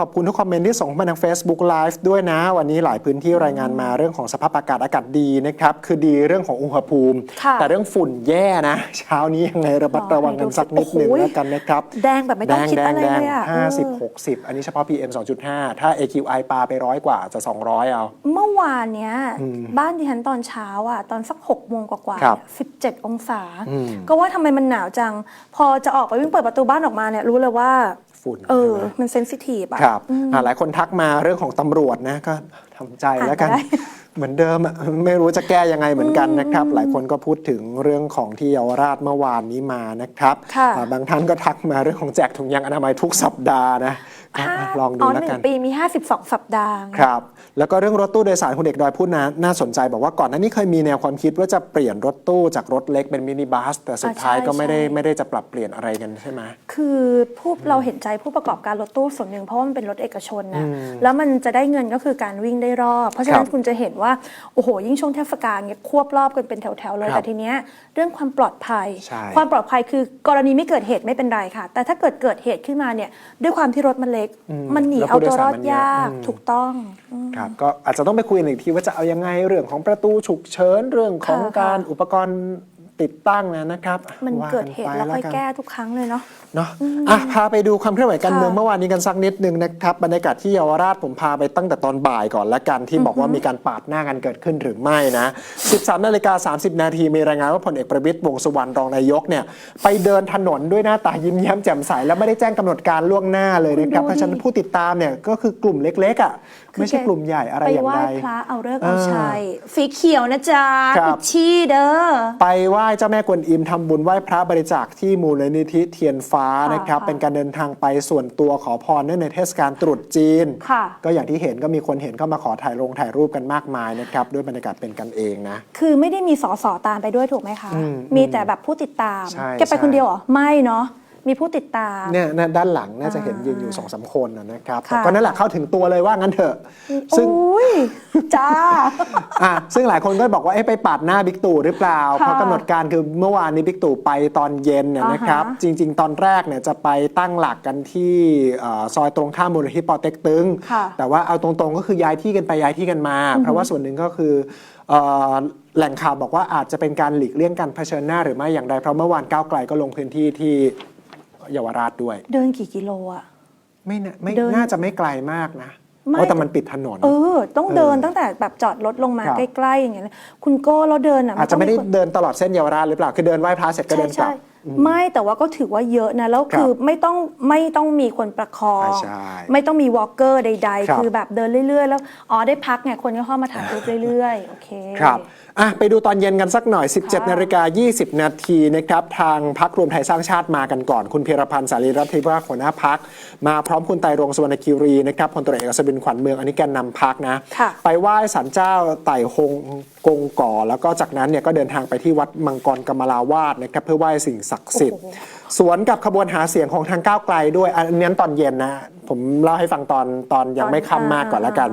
ขอบคุณทุกคอมเมนต์ที่ส่งมาทาง Facebook Live ด้วยนะ วันนี้หลายพื้นที่รายงานมาเรื่องของสภาพอากาศอากาศดีนะครับ คือดีเรื่องของอุณหภูมิ ค่ะแต่เรื่องฝุ่นแย่นะ เช้านี้ยังไงระมัดระวังกันสักนิดหนึ่งโอ้โห แล้วกันนะครับแดงแบบไม่ต้องคิดอะไรเลยอะห้าสิบเออหกสิบอันนี้เฉพาะ PM 2.5 ถ้า AQI ปาไปร้อยกว่าจะ 200 เอา เมื่อวานเนี้ยบ้านดิฉันตอนเช้าอะ ตอนสักหกโมงกว่าครับๆสิบเจ็ดองศา อืม ก็ว่าทำไมมันหนาวจัง พอจะออกไปวิ่งเปิดประตูบ้านออกมาเนี่ยรู้เลยว่า ฝุ่นเออใช่ไหมมันเซนซิทีฟอะครับอ่าหลายคนทักมาเรื่องของตำรวจนะก็ทำใจแล้วกันอ่านไปได้ เหมือนเดิมอะไม่รู้จะแก้ยังไงเหมือนกันนะครับ หลายคนก็พูดถึงเรื่องของที่เยาวราชเมื่อวานนี้มานะครับค่ะอ่าบางท่านก็ทักมาเรื่องของแจกถุงยางอนามัยทุกสัปดาห์นะก็ห้าลองดูอ๋อแล้วหนึ่กันงปีมี 52 สัปดาห์ครับแล้วก็เรื่องรถตู้โดยสารคุณเด็กดอยพูดนะน่าสนใจบอกว่าก่อนหน้านี้เคยมีแนวความคิดว่าจะเปลี่ยนรถตู้จากรถเล็กเป็นมินิบัส แต่สุดอ่าท้ายใช่ก็ไม่ได้ใช่ไม่ได้จะปรับเปลี่ยนอะไรกันใช่ไหมคือผู้เราเห็นใจผู้ประกอบการรถตู้ส่วนหนึ่งเพราะว่ามันเป็นรถเอกชนนะแล้วมันจะได้เงินก็คือการวิ่งได้รอบ เพราะฉะนั้ครันบคุณจะเห็นว่าโอ้โหยิ่งช่วงเทศกาลเนี่ยควบรอบกันเป็นแถวๆเลย ครับแต่ทีเนี้ยเรื่องความปลอดภัย ใช่ ความปลอดภัยคือกรณีไม่เกิดเหตุไม่เป็นไรค่ะ แต่ถ้าเกิดเกิดเหตุขึ้นมาเนี่ยด้วยความที่รถมันเล็กมันหนีแล้วเอาผู้โดตัวยสารรอดมันเยอะยากอืม ถูกต้องอืม ครับก็อาจจะต้องไปคุยกันอีกทีว่าจะเอายังไงเรื่องของประตูฉุกเฉินเรื่องของค่ะการอุปกรณ์ ติดตั้งนะนะครับมันว่าเกิดเหตุไปแล้วค่อยนแก้ทุกครั้งเลยเนาะเนาะอะพาไปดูความเคลื่อนไหวการค่ะเมืองเมื่อวานนี้กันสักนิดหนึ่งนะครับบรรยากาศที่เยาวราชผมพาไปตั้งแต่ตอนบ่ายก่อนละกันที่บอกว่ามีการปาดหน้ากันเกิดขึ้นหรือไม่นะ 13นาฬิกา30 นาทีมีรายงานว่าพลเอกประวิตยวงษ์สุวรรณรองนายกเนี่ยไปเดินถนนด้วยหน้าตายิ้มแย้มแจ่มใสและไม่ได้แจ้งกำหนดการล่วงหน้าเลยนะครับดูดิเพราะฉะนั้นผู้ติดตามเนี่ยก็คือกลุ่มเล็กๆอะไม่ใช่กลุ่มใหญ่อะไรไปอย่างไหว้ใดพระเอาเลิกษ์เอาเออชัยสีเขียวนะจ๊ะครับกุชชี่เด้อไปไหว้เจ้าแม่กวนอิมทำบุญไหว้พระบริจาคที่มูลนิธิเทียนฟ้าค่ะนะครับค่ะเป็นการเดินทางไปส่วนตัวขอพรเนื่องในเทศกาลตรุษจีนค่ะก็อย่างที่เห็นก็มีคนเห็นก็มาขอถ่ายลงถ่ายรูปกันมากมายนะครับ ด้วยบรรยากาศเป็นกันเองนะ คือไม่ได้มีสอสอตามไปด้วยถูกไหมคะอืมมีแต่แบบผู้ติดตามใช่แกไปใช่คนเดียวเหรอไม่เนาะ มีผู้ติดตาม เนี่ยนะด้านหลังน่าจะเห็นอ่ายืยืนอยู่สองสามคนนะนะครับค่ะ ก็นั่นแหละเข้าถึงตัวเลยว่างั้นเถอะ ซึ่งโอ้ยจ้า อะซึ่งหลายคนก็บอกว่าเอ๊ะไปปาดหน้าบิ๊กตู่หรือเปล่าค่ะเพราะกำหนดการคือเมื่อวานนี้บิ๊กตู่ไปตอนเย็นเนี่ยอ่าฮะนะครับจริง ๆ ตอนแรกเนี่ยจะไปตั้งหลักกันที่เอ่อซอยตรงข้ามมูลนิธิปอเต็กตึง ค่ะแต่ว่าเอาตรงๆก็คือย้ายที่กันไปย้ายที่กันมา เพราะว่าส่วนหนึ่งก็คือเอ่อแหล่งข่าวบอกว่าอาจจะเป็นการหลีกเลี่ยงการเผชิญหน้าหรือไม่อย่างไรเพราะเมื่อวานก้าวไกลก็ลงพื้นที่ที่ เยาวราชด้วย เดินกี่กิโลอะไม่น่าไม่เดินน่าจะไม่ไกลมากนะไม่ เพราะแต่มันปิดถนน เออ ต้องเดินเออตั้งแต่แบบจอดรถลงมาครับ ใกล้ๆอย่างเงี้ยคุณโก้แล้วเดินอะอาจจะไม่ได้ต้งคน เดินตลอดเส้นเยาวราชหรือเปล่า คือเดินไหว้พระเสร็จก็ใช่เดินกลัใช่บ ไม่แต่ว่าก็ถือว่าเยอะนะ แล้วครับคือไม่ต้องไม่ต้องมีคนประคองอ่าใช่ไม่ต้องมีวอล์กเกอร์ใดครับๆคือแบบเดินเรื่อย ๆ แล้วอ๋อได้พักไงคนก็เข้ามาถ่ายรูปเรื่อยๆ โอเค ครับอะไปดูตอนเย็นกันสักหน่อย 17ค่ะนาฬิกา 20 นาทีนะครับทางพักรวมไทยสร้างชาติมากันก่อน คุณพีรพันธ์สารีรัตน์ทิพย์หัวหน้าพัก มาพร้อมคุณไตรรงค์สุวรรณคิรีนะครับพลตรวจเอกอัศวินขวัญเมืองอันนี้แกนนำพักนะค่ะไปไหว้ศาลเจ้าไต่ฮงกงก่อ แล้วก็จากนั้นเนี่ยก็เดินทางไปที่วัดมังกรกำมลาวาสนะครับเพื่อไหว้สิ่งศักดิ์สิทธิ์โอ้โหสวนกับขบวนหาเสียงของทางก้าวไกลด้วยอันนี้ตอนเย็นนะ ผมเล่าให้ฟังตอนตอนยังไม่ค่ำมากก่อนแล้วกัน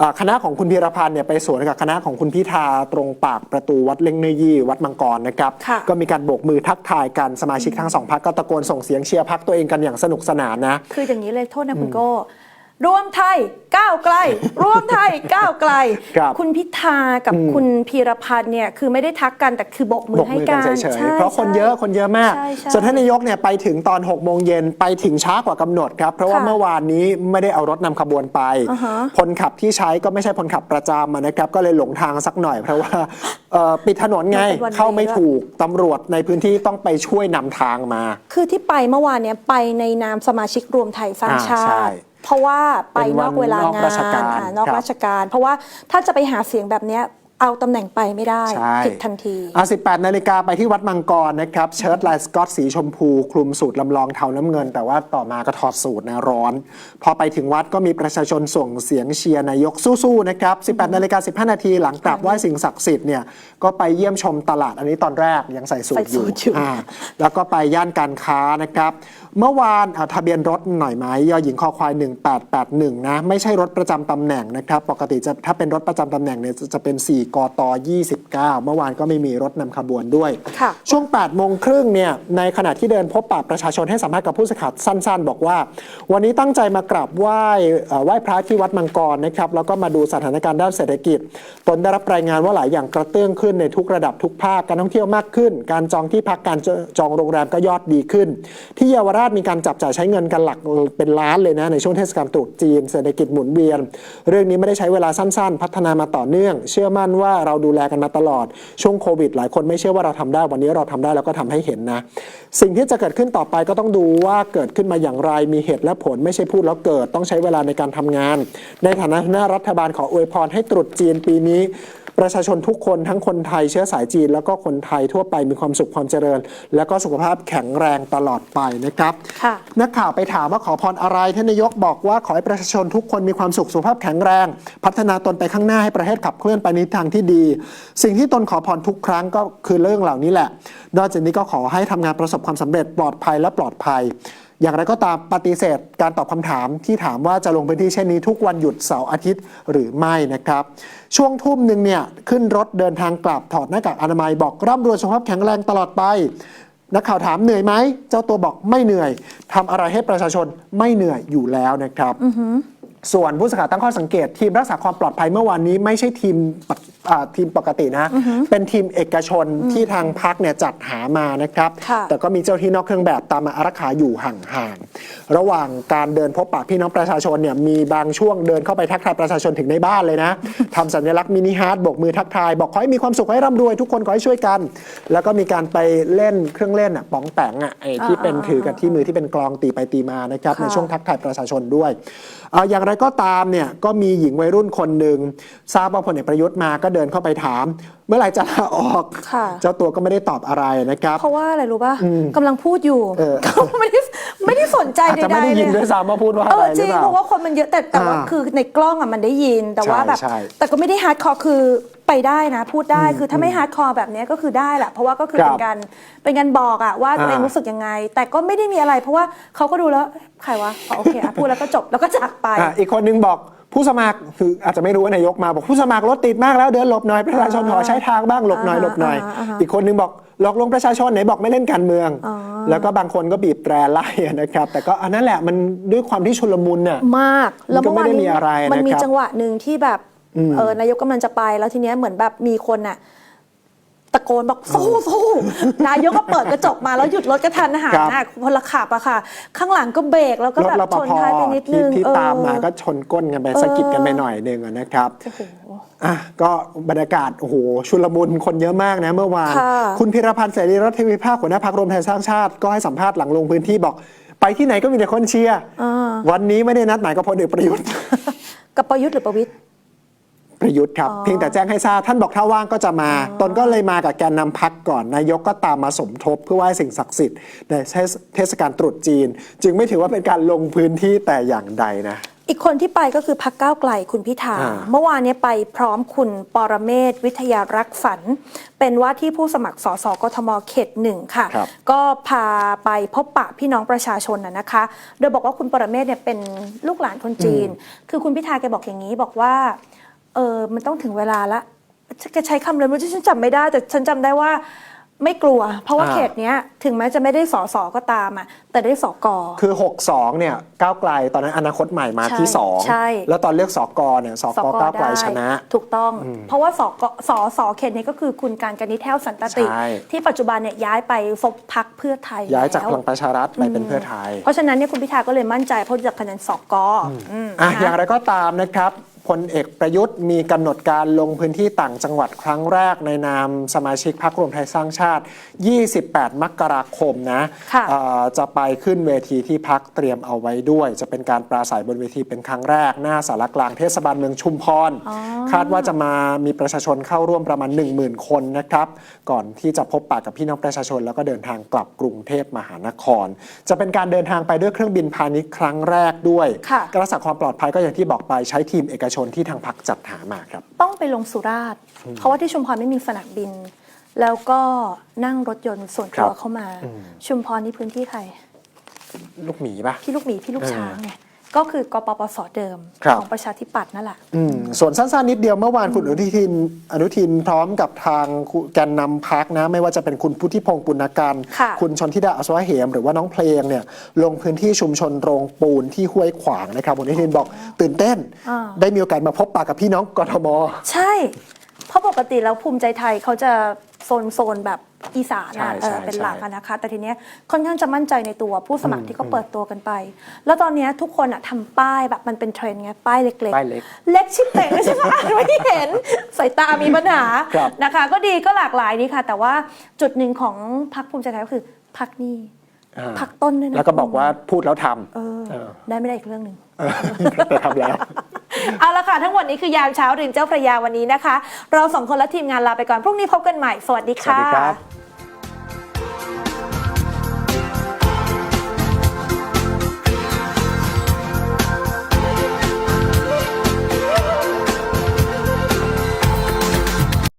อ่าคณะของคุณพีรพันธ์เนี่ยไปสวนกับคณะของคุณพิธาตรงปากประตูวัดเล่งเนยี่วัดมังกรนะครับค่ะก็มีการโบกมือทักทายกันสมาชิกทั้งสองพักก็ตะโกนส่งเสียงเชียร์พักตัวเองกันอย่างสนุกสนานนะ คืออย่างนี้เลยโทษนะคุณโก้ รวมไทยก้าวไกล รวมไทยก้าวไกลครับณพิธากับคุณพีรพันธ์เนี่ยคือไม่ได้ทักกันแต่คือโบกมืบอกให้มือกักันนเฉยใช่ ๆเพราะคนใช่เยอะคนเยอะมาก ใช่ใช่ส่วนท่านนายกเนี่ยไปถึงตอน6โมงเย็นไปถึงช้ากว่ากำหนดครับ เพราะว่าค่ะเมื่อวานนี้ไม่ได้เอารถนำขบวนไปอ่าฮะคนขับที่ใช้ก็ไม่ใช่คนขับประจำอะนะครับ ก็เลยหลงทางสักหน่อย เพราะว่าเอ่อปิดถนนไงมันเป็นวันเข้าไม่เวย์ถูกตำรวจในพื้นที่ต้องไปช่วยนำทางมา คือที่ไปเมื่อวานเนี่ยไปในนามสมาชิกรวมไทยสร้างอ่าชาใช่ติ เพราะว่าไปนอกเวลางานเป็นวันนอกราชการอ่านอกครับราชการ เพราะว่าถ้าจะไปหาเสียงแบบเนี้ยเอาตำแหน่งไปไม่ได้ใช่ผิดทันทีอะ18 นาฬิกาไปที่วัดมังกรนะครับเชิ้ตลายสกอตสีชมพู คลุมสูตรลำลองเทาน้ำเงิน แต่ว่าต่อมาก็ถอดสูตรนะร้อน พอไปถึงวัดก็มีประชาชนส่งเสียงเชียร์นายกสู้ๆนะครับ 18 นาฬิกา15 นาทีหลังกราบไหว้สิ่งศักดิ์สิทธิ์เนี่ยก็ไปเยี่ยมชมตลาดอันนี้ตอนแรกยังใส่สูตรอยู่ใส่สูทอยู่อ่าแล้วก็ไปย่านการค้านะครับเมื่อวานอะทะเบียนรถหน่อยไหมยอหญิงคอควาย 1881 นะ ไม่ใช่รถประจำตำแหน่งนะครับ ปกติจะถ้าเป็นรถประจำตำแหน่งเนี่ยจะจะเป็น4 4กต 29 เมื่อวานก็ไม่มีรถนำขบวนด้วยค่ะช่วง 8 โมงครึ่งเนี่ย ในขณะที่เดินพบปะประชาชนให้สัมภาษณ์กับผู้สื่อข่าวสั้น ๆ บอกว่า วันนี้ตั้งใจมากราบไหว้เอ่อไหว้พระที่วัดมังกรนะครับ แล้วก็มาดูสถานการณ์ด้านเศรษฐกิจ ตนได้รับรายงานว่าหลายอย่างกระเตื้องขึ้นในทุกระดับทุกภาค การท่องเที่ยวมากขึ้น การจองที่พัก การจองโรงแรมก็ยอดดีขึ้น ที่เยาวราชมีการจับจ่ายใช้เงินกันหลักเป็นล้านเลยนะในช่วงเทศกาลตรุษจีนเศรษฐกิจหมุนเวียน เรื่องนี้ไม่ได้ใช้เวลาสั้นๆ พัฒนามาต่อเนื่อง เชื่อมั่นว่าเราดูแลกันมาตลอดช่วงโควิด หลายคนไม่เชื่อว่าเราทำได้วันนี้เราทำได้แล้วก็ทำให้เห็นนะสิ่งที่จะเกิดขึ้นต่อไปก็ต้องดูว่าเกิดขึ้นมาอย่างไรมีเหตุและผลไม่ใช่พูดแล้วเกิดต้องใช้เวลาในการทำงาน ในฐานะหน้ารัฐบาลขออวยพรให้ตรุษจีนปีนี้ ประชาชนทุกคนทั้งคนไทยเชื้อสายจีน แล้วก็คนไทยทั่วไปมีความสุขความเจริญ แล้วก็สุขภาพแข็งแรงตลอดไปนะครับค่ะนักข่าวไปถามว่าขอพรอะไรท่านนายกบอกว่าขอให้ประชาชนทุกคนมีความสุขสุขภาพแข็งแรง พัฒนาตนไปข้างหน้าให้ประเทศขับเคลื่อนไปในทางที่ดี สิ่งที่ตนขอพรทุกครั้งก็คือเรื่องเหล่านี้แหละนอกจากนี้ก็ขอให้ทำงานประสบความสำเร็จปลอดภัยและปลอดภัย อย่างไรก็ตามปฏิเสธการตอบคำถามที่ถามว่าจะลงพื้นที่เช่นนี้ทุกวันหยุดเสาร์อาทิตย์หรือไม่นะครับ ช่วงทุ่มหนึ่งเนี่ยขึ้นรถเดินทางกลับถอดหน้ากากอนามัยบอกร่ำรวยสุขภาพแข็งแรงตลอดไปนักข่าวถามเหนื่อยไหม เจ้าตัวบอกไม่เหนื่อยทำอะไรให้ประชาชนไม่เหนื่อยอยู่แล้วนะครับส่วนผู้สื่อข่าวตั้งข้อสังเกตทีมรักษาความปลอดภัยเมื่อวานนี้ไม่ใช่ทีมปกอ่า ทีมปกตินะ เป็นทีมเอกชนที่ทางพักเนี่ยจัดหามานะครับค่ะแต่ก็มีเจ้าที่นอกเครื่องแบบตามมาอารักขาอยู่ห่างๆ ระหว่างการเดินพบปะพี่น้องประชาชนเนี่ยมีบางช่วงเดินเข้าไปทักทายประชาชนถึงในบ้านเลยนะทำสัญลักษณ์มินิฮาร์ดโบกมือทักทาย บอกขอให้มีความสุขขอให้ร่ำรวยทุกคนขอให้ช่วยกัน แล้วก็มีการไปเล่นเครื่องเล่นอะป๋องแปงอะไอ้ที่เป็นถือกันที่มือที่เป็นกลองตีไปตีมานะครับค่ะในช่วงทักทายประชาชนด้วยเอ่ออย่างไรก็ตามเนี่ยก็มีหญิงวัยรุ่นคนหนึ่งทราบว่าพลเอกประยุทธ์มาก็เดินเข้าไปถาม เมื่อไหร่จะลาออกค่ะเจ้าตัวก็ไม่ได้ตอบอะไรนะครับ เพราะว่าอะไรรู้ป่ะกำลังพูดอยู่เออเขาไม่ได้ไม่ได้สนใจอาจใดจะไม่ได้ๆยินเลด้วยยซ้ำว่าพูดว่าเออะไรอหจรืริองเปล่าเพราะว่าคนมันเยอะแต่แต่ว่าอ่าคือในกล้องอะมันได้ยินแต่ว่าใช่แบบใช่แต่ก็ไม่ได้ฮาร์ดคอร์คือไปได้นะพูดได้คือถ้าไม่ฮาร์ดคอร์แบบเนี้ยก็คือได้แหละเพราะว่าก็คือครับเป็นการเป็นการบอกอะว่าตัวเองอ่ารู้รู้สึกยังไง แต่ก็ไม่ได้มีอะไร เพราะว่าเขาก็ดูแล้วใครวะอ๋อโอเคอะพูดแล้วก็จบแล้วก็จากไปอะอีกคนนึงบอก ผู้สมัครคืออาจจะไม่รู้ว่านายกมาบอกผู้สมัครรถติดมากแล้วเดินหลบหน่อยประชาชนขอใช้ทางบ้างหลบหน่อยหลบหน่อยอ่าอ่าอ่าอีกคนนึงบอกหลอกลวงประชาชนไหนบอกไม่เล่นการเมืองอ๋อแล้วก็บางคนก็บีบแตรไล่นะครับ แต่ก็อันนั้นแหละมันด้วยความที่ชุลมุนน่ะมากแล้วมันก็เมื่อวานไม่ได้มีนี้อะไรมันมีนะครับจังหวะหนึ่งที่แบบเออนายกกำลังจะไปแล้วทีเนี้ยเหมือนแบบมีคนน่ะตะโกนบอกสู้สู้นายกก็เปิดกระจกมาแล้วหยุดรถกระทันหันครับนะพลขับอะค่ะ ข้างหลังก็เบรกแล้วก็รถแบบรปชนภท้ายไปนิดนึที่งที่เออตามมาก็ชนก้นกันไปสะกิดกันไปหน่อยหนึ่งอะนะครับโอ้โหอะก็บรรยากาศโอ้โหชุลมุนคนเยอะมากนะเมื่อวานค่ะคุณพิรพันธ์เสรีรัฐวิภาคหัวหน้าพักรวมไทยสร้างชาติก็ให้สัมภาษณ์หลังลงพื้นที่บอก ไปที่ไหนก็มีแต่คนเชียร์อ่าวันนี้ไม่ได้นัดหมายกับพลเอกประยุทธ์กับประยุทธ์หรือประวิตย ประยุทธ์ครับ เพียงแต่แจ้งให้ทราบท่านบอกถ้าว่างก็จะมา ตนก็เลยมากับแกนนำพักก่อน นายกก็ตามมาสมทบเพื่อไหว้สิ่งศักดิ์สิทธิ์ในเทศกาลตรุษจีน จึงไม่ถือว่าเป็นการลงพื้นที่แต่อย่างใดนะอีกคนที่ไปก็คือพักก้าวไกลคุณพิธาอ่าเมื่อวานเนี้ไปพร้อมคุณปรเมศวร์วิทยารักษ์ฝัน เป็นว่าที่ผู้สมัครสสกทมเขตหนึ่งค่ะครับก็พาไปพบปะพี่น้องประชาชนนะนะคะ โดยบอกว่าคุณปรเมศเนี่ยเป็นลูกหลานคนจีน คือคุณพิธาแกบอกอย่างนี้บอกว่า เออมันต้องถึงเวลาละแกใช้คำเลยว่าฉันจำไม่ได้ แต่ฉันจำได้ว่าไม่กลัว เพราะว่าอ่า เขตเนี้ย ถึงแม้จะไม่ได้สสก็ตามอะ แต่ได้สกคือ 62 เนี่ยก้าวไกลตอนนั้นอนาคตใหม่มาที่ ใช่ใช่ 2 แล้วตอนเลือกสกเนี่ยสกก้าวไกลชนะ ถูกต้อง เพราะว่าสกสสเขตนี้ก็คือคุณการกนิษฐ์แท้วสันตติ ใช่ ที่ปัจจุบันเนี่ยย้ายไปฟบพักเพื่อไทยย้ายจากพแล้วลังประชารัฐไปเป็นเพื่อไทย เพราะฉะนั้นเนี่ยคุณพิธาก็เลยมั่นใจเพราะจากคะแนนสกอืมอะนะคะอย่างไรก็ตามนะครับ พลเอกประยุทธ์มีกำหนดการลงพื้นที่ต่างจังหวัดครั้งแรกในนามสมาชิกพรรครวมไทยสร้างชาติ 28 มกราคมนะค่ะเอ่อจะไปขึ้นเวทีที่พักเตรียมเอาไว้ด้วย จะเป็นการปราศัยบนเวทีเป็นครั้งแรก หน้าสารกลางเทศบาลเมืองชุมพร คาดว่าจะมามีประชาชนเข้าร่วมประมาณ 10,000 คนนะครับ ก่อนที่จะพบปะกับพี่น้องประชาชน แล้วก็เดินทางกลับกรุงเทพมหานคร จะเป็นการเดินทางไปด้วยเครื่องบินพาณิชย์ครั้งแรกด้วยค่ะการรักษาความปลอดภัยก็อย่างที่บอกไปใช้ทีมเอกชนที่ทางพรรคจัดหามาครับ ต้องไปลงสุราษฎร์เพราะว่าที่ชุมพรไม่มีสนามบิน แล้วก็นั่งรถยนต์ส่วนตัวครับเข้ามา ชุมพรนี่พื้นที่ใคร ลูกหมีปะพี่ลูกหมีพี่ลูกเออช้างไง ก็คือกปปสเดิมครับ ของประชาธิปัตย์นั่นแหละ อืมส่วนสั้นๆนิดเดียวเมื่อวานคุณอนุทินอนุทินพร้อมกับทางแกนนำพักนะ ไม่ว่าจะเป็นคุณพุทธิพงศ์ปุณการค่ะณชนทิดาอสวะเหม หรือว่าน้องเพลงเนี่ยลงพื้นที่ชุมชนโรงปูนที่ห้วยขวางนะครับคุณอนุทินบอกตื่นเต้น อ่า ได้มีโอกาสมาพบปะกับพี่น้องกทม ใช่ เพราะปกติแล้วภูมิใจไทยเขาจะโซนโซนแบบ อีสานใช่อะเอใช่อเป็นหลักใช่อะนะคะ แต่ทีเนี้ยค่อนข้างจะมั่นใจในตัวผู้สมัครที่เขาเปิดตัวกันไป แล้วตอนเนี้ยทุกคนอะทำป้ายแบบมันเป็นเทรนด์ไงป้ายเล็กป้ายเล็กเล็กชิบเป่งเลยใช่ไหมอ่านไม่เห็นสายตามีปัญหาครับนะคะ ก็ดีก็หลากหลายดีค่ะ แต่ว่าจุดหนึ่งของพรรคภูมิใจไทยก็คือพักนี้อ่าพักต้นด้วยนะแล้วก็บอกว่าพูดแล้วทำเออเออ ได้ไม่ได้อีกเรื่องหนึ่งเออแต่ทำแล้ว เอาละค่ะ ทั้งหมดนี้คือยามเช้าริมเจ้าพระยาวันนี้นะคะ เราสองคนและทีมงานลาไปก่อนพรุ่งนี้พบกันใหม่ สวัสดีสวัสค่ะดีครับ